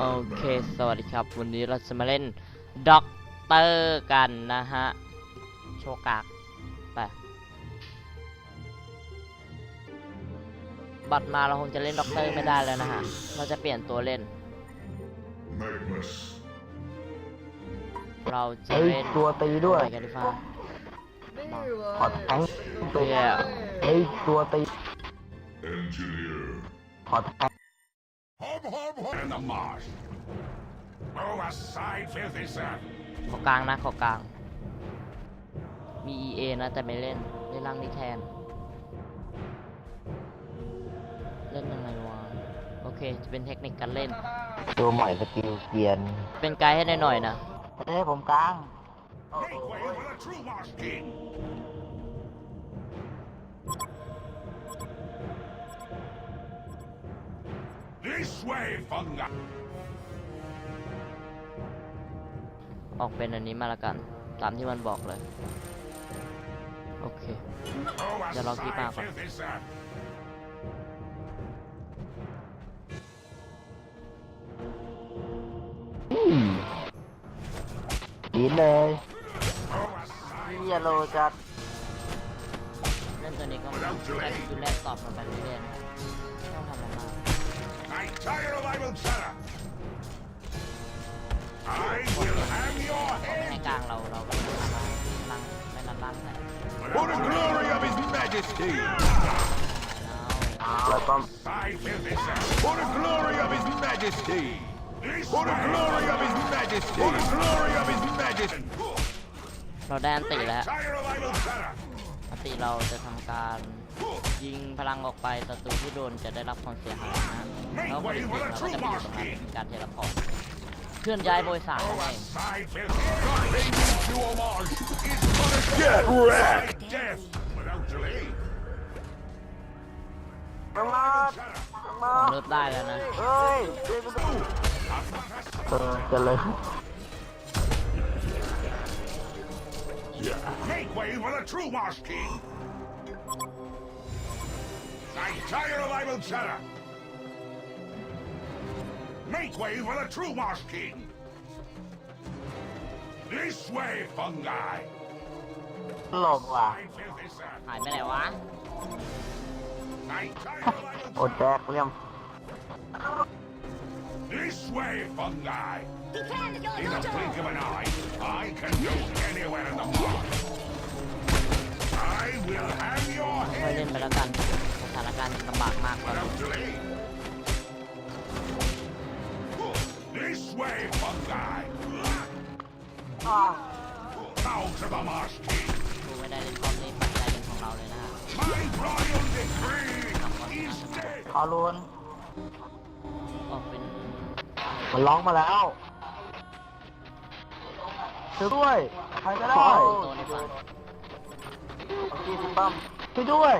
โอเค สวัสดีครับ วันนี้เราจะมาเล่นด็อกเตอร์กันนะฮะ โชว์กากไปบัตรมาเราคงจะเล่นด็อกเตอร์ไม่ได้แล้วนะฮะ เราจะเปลี่ยนตัวเล่น Magnus. เราจะเฮ้ยเล่นตัวตีด้วยไปกันดีฟ้าขอแทงตัวเย้เฮ้ยตัวตี Engineer. ขอแทง Hub, hub, hub. And the marsh. Move aside, filthy son. ขอกลางนะขอกลาง มี EA นะแต่ไม่เล่น เล่นล่างนี้แทน เล่นยังไงวะ โอเค จะเป็นเทคนิคการเล่น ตัวใหม่สกิลเกียนเป็นไกด์ให้หน่อยๆนะเฮ้ยผมกลาง Make way for the true Marsh King. This way, Funga. ออกเป็นอันนี้มาละกัน ตามที่มันบอกเลย โอเค Move Dạ, lo kỹ aside, vào. filthy son. ดีเลย Move aside. เฮียโลจัดเล่นตัวนี้ก็ได้ดูแลตอบมันไปเรื่อยๆนะครับ I'm tired of Ivan Sarah. I will have your เขาไม่ head. ให้กลางเราเราก็ไม่ทำอะไรนั่งไม่นั่งลั่นแต่ For the glory of his majesty. แล้วก็ Side filthy son. For the glory of his majesty. For the glory of his majesty. For the glory of his majesty. เราได้อันติแล้ว Tired of Ivan Sarah. อันติเราจะทำการยิงพลังออกไปศัตรูที่โดนจะได้รับความเสียหายนะแล้วคนอื่นเราก็จะไปอยู่ตรงนั้นเป็นการเทเลพอร์ตเคลื่อนย้ายโดยสารนั่นเอง Side filthy. Payment to homage is punishment. Get wrecked. Death without delay. มามามาเลิฟได้แล้วนะ เฮ้ยเออจะเลย Make way for the true Marsh King. I'm tired of Ivan Sarah. Make way for the true Marsh King. This way, fungi. หลบว่ะ Side filthy son. หายไปไหนวะ I'm tired of Ivan โอแจกเลี่ยม This way, fungi. Difende In a blink of an eye, I can go anywhere in the marsh. I will have your ค่อย head เล่นไปแล้วกัน สถานการณ์ลำบากมากตอนนี้ without delay. This way, fungi. อ้าว Bow to the Marsh King. ดูไม่ได้เล่นคอมนี่ปัจจัยเป็นของเราเลยนะฮะ My royal decree is dead. ขอรุน ออกเป็น มันร้องมาแล้วช่วยด้วยใครก็ได้โดนในฝั่งพี่สิปั๊มช่วยด้วย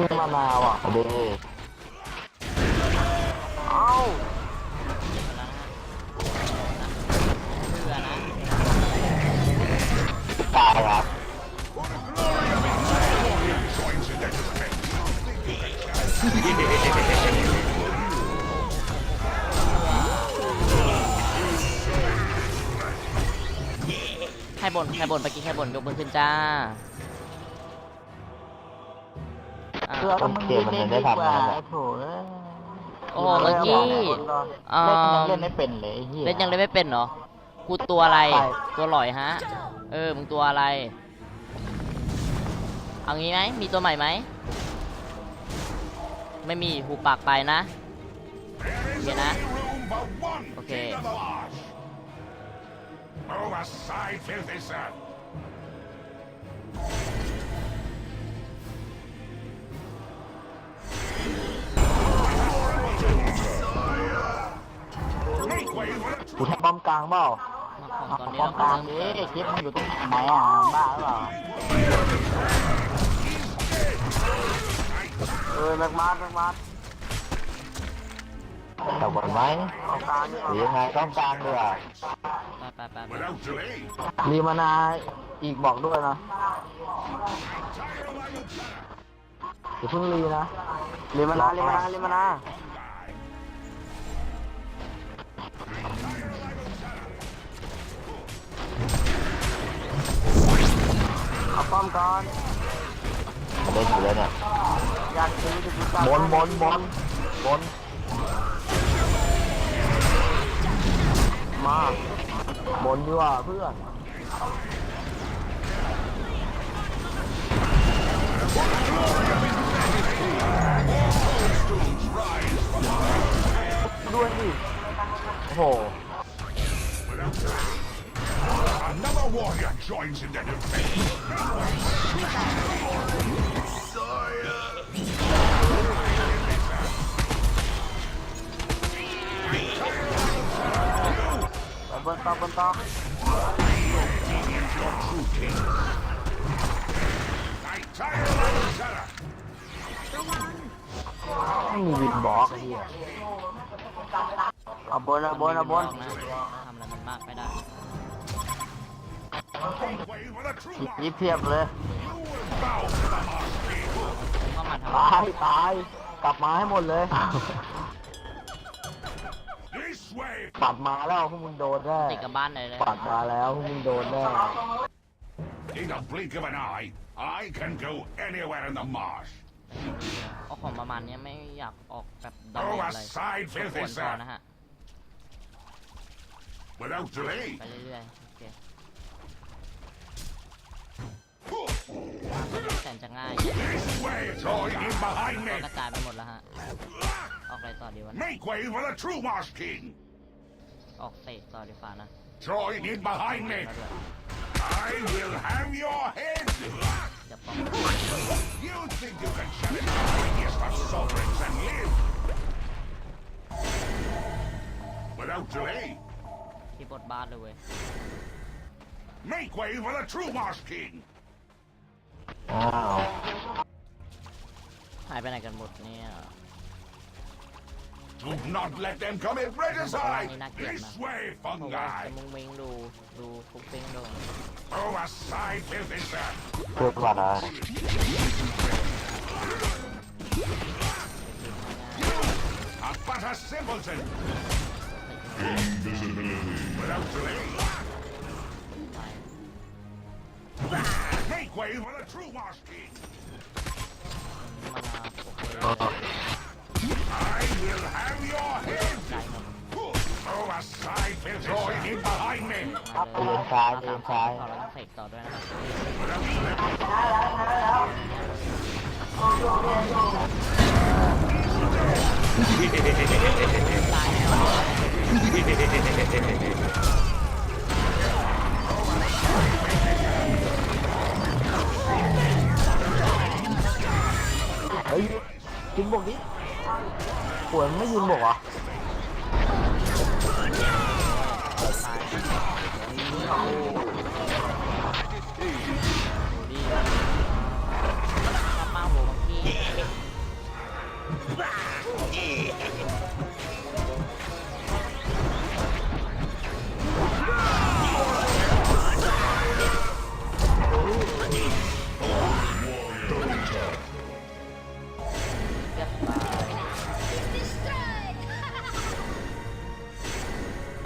ม่มีมะนาวอะเดเอาเพื่อนะตายครับ Coincidental effect. ให้บนให้บนไปกินให้บนยกมือขึ้นจ้า อะเพื่อก็มึงเล่นเล่นดีกว่าไอ้โถเอ้ยโอ้โหเมื่อกี้เล่นยังเล่นไม่เป็นเลยไอ้เหี้ยเล่นยังเล่นไม่เป็นเหรอกูตัวอะไรใช่ตัวหลอยฮะ เออ มึงตัวอะไร เอางี้ไหมมีตัวใหม่ไหม ไม่มี หูปากไปนะ There is Vậy hả? only room for one Ok. The กูแทงป้อมกลางเปล่ามาของตอนนี้ป้อเรามกก็ลางเริ่มดิคลิปมันอยู่ตรงไหนอะบ้าหรือเปล่าเออแม็กมาร์แม็กมาร์แต่บนไหมเอากลางดีกหรือว่ายังไงต้องกลางด้วยอะไปไปไปไป Without delay. รีมานาอีกบอกด้วยนะอย่าเพิ่งรีนะรีมานารีมานารีมานา เอาป้อมก่อนเล่นอยู่แล้วเนี่ยอยากซื้อจะซื้อบนบนบนบนมาบนดีกว่าเพื่อนด้วยดิโอ้โห Another warrior joins in the debate. Sire. ไปบนต่อบนต่อ Your true king. I tire of my terror. ไม่มีวินบอกไอ้เหี้ยเอาบนเอาบนเอาบนนะทำอะไรมันมากไม่ได้ Wait for the true ยิ mark. บเพียบเลย You will bow to the mark king. เข้ามาทำตายตายกลับมาให้หมดเลย This way. ปัดมาแล้วพวกมึงโดนแน่ติดกับบ้านเลยเลยปัดมาแล้วพวกมึงโดนแน่ In the blink of an eye, I can go anywhere in the marsh. เอาของประมาณเนี้ยไม่อยากออกแบบดอม Go เมจเลย aside, ควร filthy พอนะ sir. ฮะ Without delay. ไปเรื่อยๆโอเค แสนจะง่าย This way, join in behind ก็ me. กระจายไปหมดแล้วฮะ ออกอะไรต่อดีวะ Make way for the true marsh king. ออกเตะต่อดีฝ่านะ Join in behind me. แล้วด้วย I will have your head. เดี๋ยวป้อง You think you can challenge the mightiest of sovereigns and live? Without delay. ที่บทบ้านเลยเว้ย Make way for the true marsh king. อ้าว หายไปไหนกันหมดเนี่ย Do not let them come in regicide. This way, เพราะว่าจะ fungi. มุงมิงดู ดูฟุ้งฟิ้งดู Go aside, filthy sir. เพื่อว่าอะไร A but a simpleton. Without delay. ไป Make Way for the true marsh king. มานาโอเค I will have your head. ใจหมด Go aside, filthy Join in behind me. มาเลยเรียนซ้ายเรียนซ้ายขอแล้วเสกต่อด้วยนะครับ Without delay. ตายแล้ว ยิงบวกเห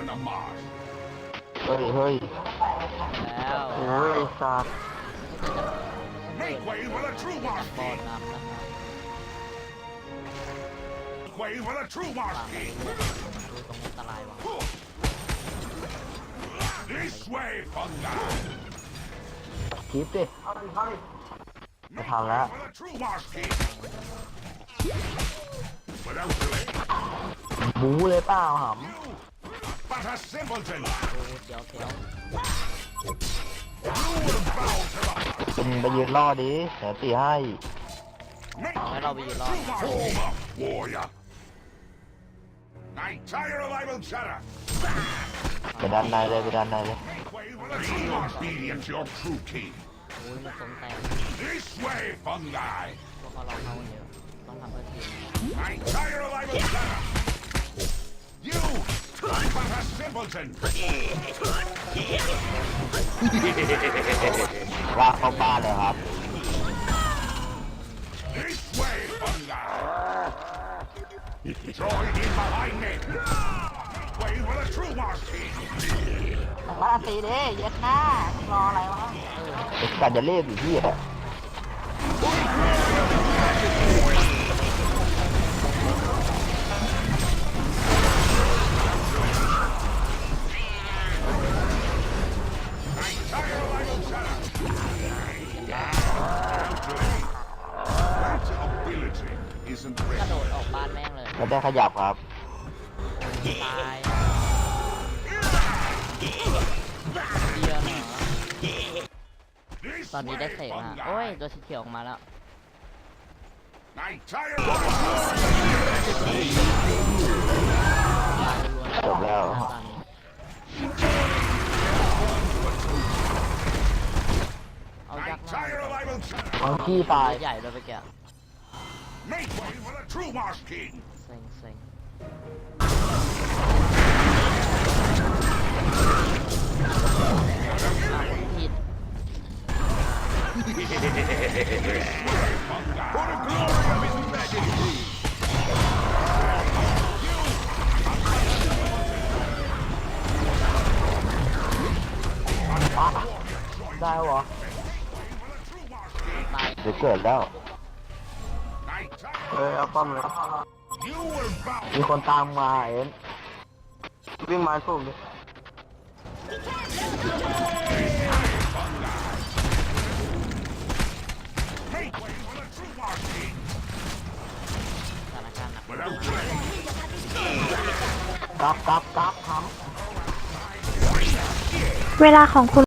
เฮ้ยเฮ้ยแล้วโอ้ยไอ้สัตว์ Make way for the true บอ marsh ล king. นำนะครับ Make way for the true วา marsh งไป king. ดูตรงนี้อันตรายวะ This way, fungi. คลิปดิ Make How way that? for the true marsh king. Without delay. บูเลยเปล่าห You, but a simpleton. ดูเสียวเสียว You will bow to the คุณไปยืนล่อดิเดี๋ยวตีให้ Make ให้เราไปยืนรอ true marsh king. warrior. I tire of idle chatter. เอาไปด้านในเลยไปด้านในเลย Obedient to your true king. โอ้ยมันสมแต่ง This way, fungi. พวกเขาลองเข้ากันเยอะต้องทำเพื่อทีม I tire of Ivan Sarah. You, but a simpleton. ลากเข้าบ้านเลยครับ This way, fungi. Join in behind me. Way with a true Mars king. มาตีดิเย็ดหน้ารออะไรวะไอ้การจะเล่นอยู่ที่อะ ไม่ได้ขยับครับ ตายเดียวเหรอ This ตอนนี้ได้ way, เสกนะ fungi. โอ้ยตัวสีเขียวออกมาแล้ว I tire of Ivan จบแล้ว เอา I ยักษ์มา tire of Ivan Sarah. มังคีตายใหญ่เลยไปแกะ Make way for the true Mars king. เซ็งเซ็งผิด For the glory of his majesty. ได้เหรอตา ยเดี๋ยวเกิดแล้ว I tire. เออเอาป้อมเลย You will bow. มีคนตามมาเอ็นวิ่งมาสู้ดิ Make way for the true Mars king. สถานการณ์หนัก Without delay. กลับกลับกลับทำ เวลาของคุณ